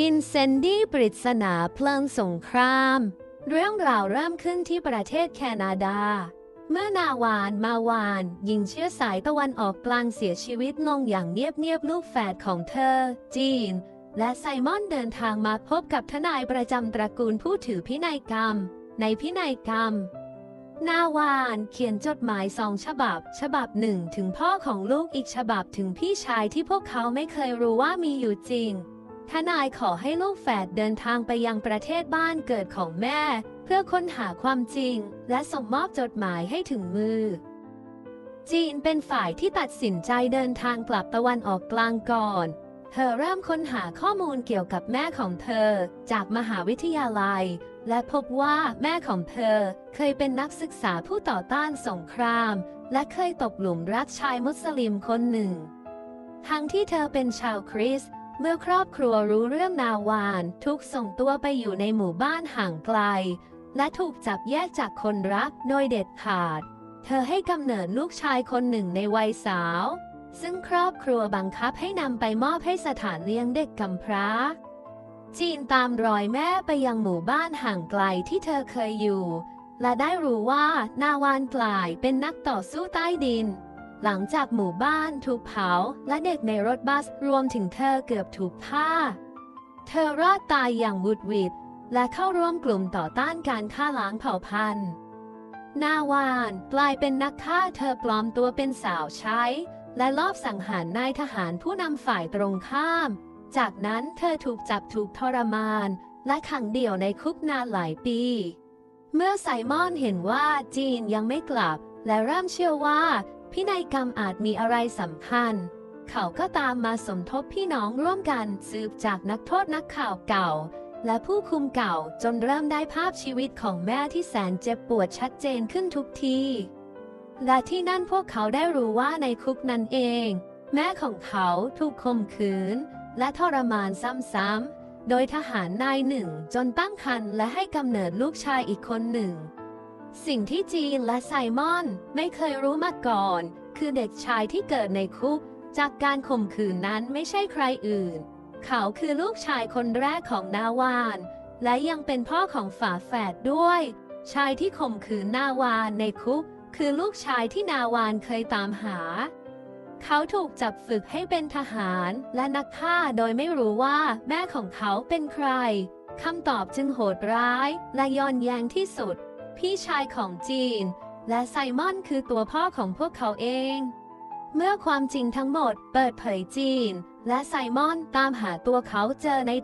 อินเซนดี้ปริศนาเพลิงสงคราม เรื่องราวเริ่มขึ้นที่ประเทศแคนาดา เมื่อนาวานมาวานหญิงเชื้อสายตะวันออกกลางเสียชีวิตลงอย่างเงียบๆลูกแฝดของเธอ จีน และไซมอนเดินทางมาพบกับทนายประจำตระกูลผู้ถือพินัยกรรม ในพินัยกรรม นาวานเขียนจดหมายสองฉบับ ฉบับหนึ่งถึงพ่อของลูกอีกฉบับถึงพี่ชายที่พวกเขาไม่เคยรู้ว่ามีอยู่จริง ทนายขอให้ลูกแฝดเดินทางไปยังประเทศบ้านเกิดของแม่ เพื่อค้นหาความจริง และส่งมอบจดหมายให้ถึงมือ จีนเป็นฝ่ายที่ตัดสินใจเดินทางกลับตะวันออกกลางก่อน เธอเริ่มค้นหาข้อมูลเกี่ยวกับแม่ของเธอ จากมหาวิทยาลัย และพบว่าแม่ของเธอเคยเป็นนักศึกษาผู้ต่อต้านสงคราม และเคยตกหลุมรักชายมุสลิมคนหนึ่งทั้งที่เธอเป็นชาวคริสต์ เมื่อครอบครัวรู้เรื่องนาวานทุกส่งตัวไปอยู่ในหมู่บ้านห่างไกล และถูกจับแยกจากคนรักโดยเด็ดขาด เธอให้กำเนิดลูกชายคนหนึ่งในวัยสาว ซึ่งครอบครัวบังคับให้นำไปมอบให้สถานเลี้ยงเด็กกำพร้า จีนตามรอยแม่ไปยังหมู่บ้านห่างไกลที่เธอเคยอยู่ และได้รู้ว่านาวานกลายเป็นนักต่อสู้ใต้ดิน หลังจากหมู่บ้านถูกเผาและเด็กในรถบัสรวมถึงเธอเกือบถูกฆ่า เธอรอดตายอย่างวุดวิดและเข้าร่วมกลุ่มต่อต้านการฆ่าล้างเผ่าพันธุ์ นาวานกลายเป็นนักฆ่าเธอปลอมตัวเป็นสาวใช้ และลอบสังหารนายทหารผู้นำฝ่ายตรงข้าม จากนั้นเธอถูกจับถูกทรมาน และขังเดี่ยวในคุกนานหลายปี เมื่อไซมอนเห็นว่าจีนยังไม่กลับ และเริ่มเชื่อว่า พินัยกรรมอาจมีอะไรสำคัญ เขาก็ตามมาสมทบพี่น้องร่วมกันสืบจากนักโทษนักข่าวเก่า และผู้คุมเก่าจนเริ่มได้ภาพชีวิตของแม่ที่แสนเจ็บปวดชัดเจนขึ้นทุกทีและที่นั่นพวกเขาได้รู้ว่าในคุกนั้นเอง แม่ของเขาถูกข่มขืน และทรมานซ้ำๆโดยทหารนายหนึ่งจนตั้งครรภ์และให้กำเนิดลูกชายอีกคนหนึ่ง สิ่งที่จีนและไซมอนไม่เคยรู้มาก่อน คือเด็กชายที่เกิดในคุก จากการข่มขืนนั้นไม่ใช่ใครอื่น เขาคือลูกชายคนแรกของนาวาน และยังเป็นพ่อของฝาแฝดด้วย ชายที่ข่มขืนนาวานในคุก คือลูกชายที่นาวานเคยตามหา เขาถูกจับฝึกให้เป็นทหารและนักฆ่าโดยไม่รู้ว่าแม่ของเขาเป็นใครคำตอบจึงโหดร้ายและย้อนแย้งที่สุด พี่ชายของจีน และไซมอนคือตัวพ่อของพวกเขาเอง เมื่อความจริงทั้งหมดเปิดเผยจีน และไซมอนตามหาตัวเขาเจอใน